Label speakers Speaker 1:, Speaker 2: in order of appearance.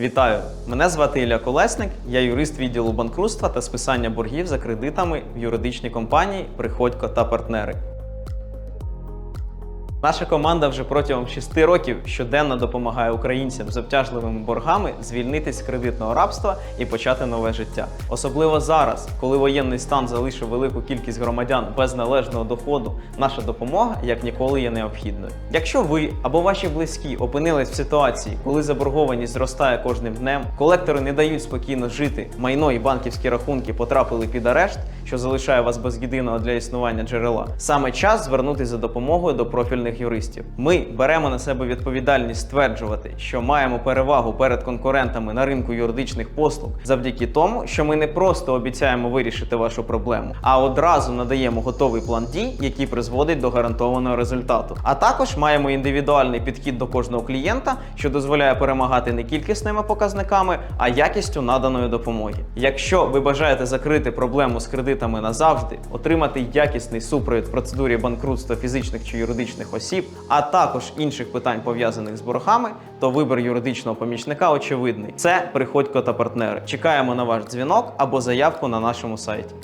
Speaker 1: Вітаю! Мене звати Ілля Колесник, я юрист відділу банкрутства та списання боргів за кредитами в юридичній компанії Приходько та партнери. Наша команда вже протягом 6 років щоденно допомагає українцям з обтяжливими боргами звільнитись з кредитного рабства і почати нове життя. Особливо зараз, коли воєнний стан залишив велику кількість громадян без належного доходу, наша допомога як ніколи є необхідною. Якщо ви або ваші близькі опинились в ситуації, коли заборгованість зростає кожним днем, колектори не дають спокійно жити, майно і банківські рахунки потрапили під арешт, що залишає вас без єдиного для існування джерела, саме час звернутися за допомогою до профільних юристів. Ми беремо на себе відповідальність стверджувати, що маємо перевагу перед конкурентами на ринку юридичних послуг завдяки тому, що ми не просто обіцяємо вирішити вашу проблему, а одразу надаємо готовий план дій, який призводить до гарантованого результату. А також маємо індивідуальний підхід до кожного клієнта, що дозволяє перемагати не кількісними показниками, а якістю наданої допомоги. Якщо ви бажаєте закрити проблему з кредитами назавжди, отримати якісний супровід в процедурі банкрутства фізичних чи юридичних осіб, а також інших питань пов'язаних з боргами, то вибір юридичного помічника очевидний. Це приходько та партнери. Чекаємо на ваш дзвінок або заявку на нашому сайті.